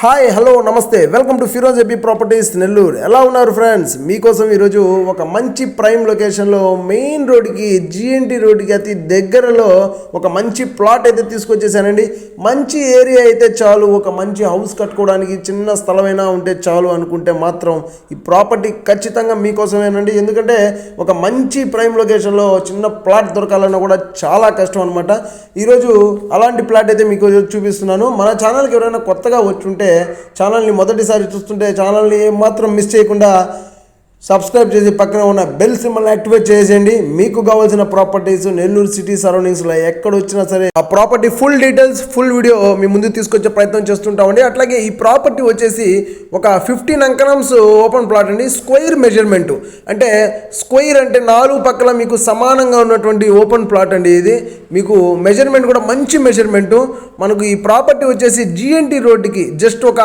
Hi hello నమస్తే. Welcome to Firoz AB properties Nellore ఎలా ఉన్నారు ఫ్రెండ్స్ మీకోసం ఈరోజు ఒక మంచి ప్రైమ్ లొకేషన్లో మెయిన్ రోడ్కి జిఎన్టీ రోడ్కి అతి దగ్గరలో ఒక మంచి ప్లాట్ అయితే తీసుకొచ్చేసానండి. మంచి ఏరియా అయితే చాలు. ఒక మంచి హౌస్ కట్టుకోవడానికి చిన్న స్థలమైనా ఉంటే చాలు అనుకుంటే మాత్రం ఈ ప్రాపర్టీ ఖచ్చితంగా మీకోసమేనండి. ఎందుకంటే ఒక మంచి ప్రైమ్ లొకేషన్లో చిన్న ప్లాట్ దొరకాలన్నా కూడా చాలా కష్టం అనమాట ఈరోజు అలాంటి ప్లాట్ అయితే మీకు చూపిస్తున్నాను. మన ఛానల్కి ఎవరైనా కొత్తగా వచ్చి ఉంటే వచ్చుంటే ఛానల్ని మొదటిసారి చూస్తుంటే ఛానల్ని ఏమాత్రం మిస్ చేయకుండా సబ్స్క్రైబ్ చేసి పక్కన ఉన్న బెల్ సింబల్ యాక్టివేట్ చేసేయండి. మీకు కావాల్సిన ప్రాపర్టీస్ నెల్లూరు సిటీ సరౌండింగ్స్లో ఎక్కడ వచ్చినా సరే ఆ property full details full video మీ ముందు తీసుకొచ్చే ప్రయత్నం చేస్తుంటామండి అట్లాగే ఈ ప్రాపర్టీ వచ్చేసి ఒక ఫిఫ్టీన్ అంకనమ్స్ ఓపెన్ ప్లాట్ అండి. స్క్వేర్ మెజర్మెంట్ అంటే స్క్వేర్ అంటే నాలుగు పక్కల మీకు సమానంగా ఉన్నటువంటి ఓపెన్ ప్లాట్ అండి ఇది. మీకు మెజర్మెంట్ కూడా మంచి మెజర్మెంటు మనకు ఈ ప్రాపర్టీ వచ్చేసి జిఎన్టీ రోడ్డుకి జస్ట్ ఒక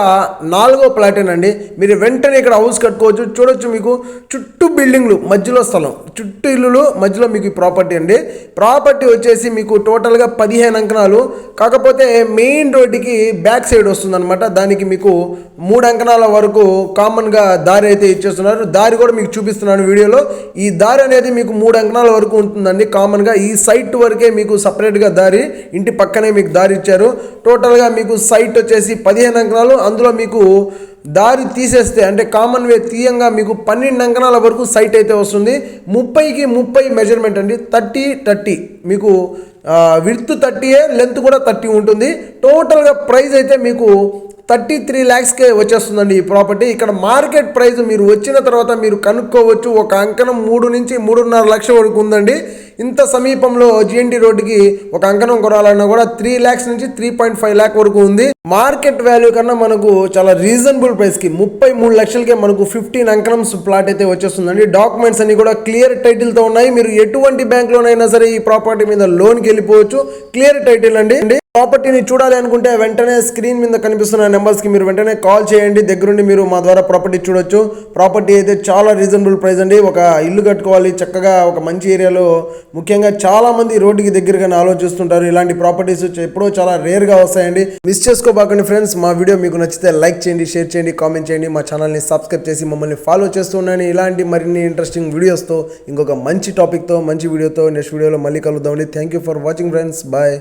నాలుగో ప్లాటేనండి. మీరు వెంటనే ఇక్కడ హౌస్ కట్టుకోవచ్చు. చూడొచ్చు మీకు చుట్టూ బిల్డింగ్లు మధ్యలో స్థలం. చుట్టూ ఇల్లులు మధ్యలో మీకు ప్రాపర్టీ అండి. ప్రాపర్టీ వచ్చేసి మీకు టోటల్గా పదిహేను అంకణాలు. కాకపోతే మెయిన్ రోడ్డుకి బ్యాక్ సైడ్ వస్తుందన్నమాట. దానికి మీకు మూడు అంకణాల వరకు కామన్గా దారి అయితే ఇచ్చేస్తున్నారు. దారి కూడా మీకు చూపిస్తున్నాను వీడియోలో. ఈ దారి అనేది మీకు మూడు అంకణాల వరకు ఉంటుందండి. కామన్గా ఈ సైట్ వరకే మీకు సపరేట్గా దారి ఇంటి పక్కనే మీకు దారి ఇచ్చారు. టోటల్గా మీకు సైట్ వచ్చేసి పదిహేను అంకణాలు. అందులో మీకు దారి తీసేస్తే అంటే కామన్ వే తీయంగా మీకు పన్నెండు అంకణాల వరకు సైట్ అయితే వస్తుంది. ముప్పైకి ముప్పై మెజర్మెంట్ అండి. Thirty thirty. మీకు విడ్త్ థర్టీయే లెంత్ కూడా థర్టీ ఉంటుంది. టోటల్గా ప్రైస్ అయితే మీకు థర్టీ త్రీ ల్యాక్స్కే వచ్చేస్తుందండి ఈ ప్రాపర్టీ ఇక్కడ మార్కెట్ ప్రైస్ మీరు వచ్చిన తర్వాత మీరు కనుక్కోవచ్చు. ఒక అంకణం మూడు నుంచి మూడున్నర లక్షల వరకు ఉందండి. ఇంత సమీపంలో జిఎన్టీ రోడ్డుకి ఒక అంకణం కొనాలన్నా కూడా త్రీ ల్యాక్స్ నుంచి త్రీ పాయింట్ ఫైవ్ ల్యాక్ వరకు ఉంది. మార్కెట్ వాల్యూ కన్నా మనకు చాలా రీజనబుల్ ప్రైస్కి ముప్పై మూడు లక్షలకే మనకు ఫిఫ్టీన్ అంకణంస్ ప్లాట్ అయితే వచ్చేస్తుందండి. డాక్యుమెంట్స్ అన్ని కూడా క్లియర్ టైటిల్తో ఉన్నాయి. మీరు ఎటువంటి బ్యాంక్లోనైనా సరే ఈ ప్రాపర్టీ మీద లోన్కి వెళ్ళిపోవచ్చు. క్లియర్ టైటిల్ అండి. ప్రాపర్టీని చూడాలి అనుకుంటే వెంటనే స్క్రీన్ మీద కనిపిస్తున్న నెంబర్స్కి మీరు వెంటనే కాల్ చేయండి. దగ్గరుండి మీరు మా ద్వారా ప్రాపర్టీ చూడొచ్చు. ప్రాపర్టీ అయితే చాలా రీజనబుల్ ప్రైస్ అండి. ఒక ఇల్లు కట్టుకోవాలి చక్కగా ఒక మంచి ఏరియాలో ముఖ్యంగా చాలామంది రోడ్డుకి దగ్గరగానే ఆలోచిస్తుంటారు. ఇలాంటి ప్రాపర్టీస్ ఎప్పుడో చాలా రేర్గా వస్తాయండి. మిస్ చేసుకోబాకండి ఫ్రెండ్స్. మా వీడియో మీకు నచ్చితే లైక్ చేయండి షేర్ చేయండి కామెంట్ చేయండి. మా ఛానల్ని సబ్స్క్రైబ్ చేసి మమ్మల్ని ఫాలో చేస్తూ ఇలాంటి మరిన్ని ఇంట్రెస్టింగ్ వీడియోస్తో ఇంకొక మంచి టాపిక్తో మంచి వీడియోతో నెక్స్ట్ వీడియోలో మళ్ళీ కలుద్దామండి. Thank you for watching friends. Bye.